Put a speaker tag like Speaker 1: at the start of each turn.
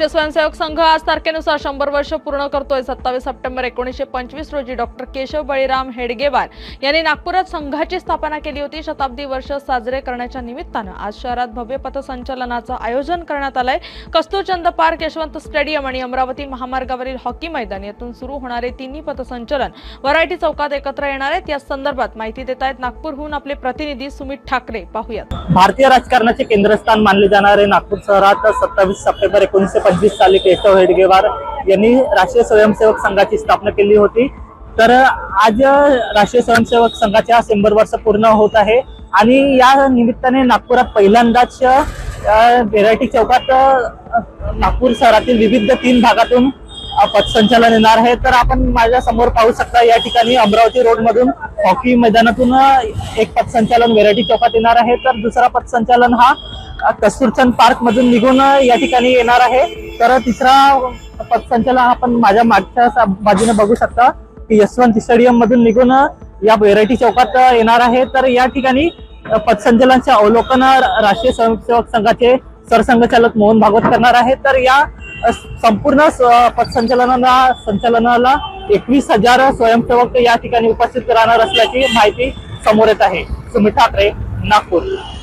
Speaker 1: स्वयंसेवक संघ आज तारखेनुसार शंभर वर्ष पूर्ण करतोय सत्तावीस सप्टेंबर एकोणीसशे पंचवीस रोजी डॉक्टर केशव बळीराम हेडगेवार यांनी नागपुरात संघाची स्थापना केली होती शताब्दी वर्ष साजरे करण्याच्या निमित्तानं आज शहरात भव्य पथसंचलनाचं आयोजन करण्यात आलंय कस्तुरचंद पार्क यशवंत स्टेडियम आणि अमरावती महामार्गावरील हॉकी मैदान यातून सुरू होणारे तिन्ही पथसंचलन वरायटी चौकात एकत्र येणार आहेत या संदर्भात माहिती देत आहेत नागपूरहून आपले प्रतिनिधी सुमित ठाकरे पाहूयात
Speaker 2: भारतीय राजकारणाचे केंद्रस्थान मानले जाणारे नागपूर शहरात सत्तावीस सप्टेंबर एकोणीसशे पंचवीस साली केशव हेडगेवार यांनी राष्ट्रीय स्वयंसेवक संघाची स्थापना केली होती तर आज राष्ट्रीय स्वयंसेवक संघाच्या शंभर वर्ष पूर्ण होत आहे आणि या निमित्ताने नागपुरात पहिल्यांदाच व्हेरायटी चौकात नागपूर शहरातील विविध तीन भागातून पथसंचालन येणार आहे तर आपण माझ्या समोर पाहू शकता या ठिकाणी अमरावती रोड मधून हॉकी मैदानातून एक पथसंचालन व्हेरायटी चौकात येणार आहे तर दुसरा पथसंचालन हा कस्तुरचंद पार्क मधून निघून या ठिकाणी येणार आहे तर तिसरा पथसंचलन आपण माझ्या मागच्या बाजूने बघू शकता की यशवंत स्टेडियम मधून निघून या वैरायटी चौकात येणार आहे तर या ठिकाणी पथसंचलनाचे अवलोकन राष्ट्रीय स्वयंसेवक संघाचे सरसंघचालक मोहन भागवत करणार आहे तर या संपूर्ण पथसंचलनाला संचलनाला एकवीस हजार स्वयंसेवक या ठिकाणी उपस्थित राहणार असल्याची माहिती समोर येत आहे सुमित ठाकरे नागपूर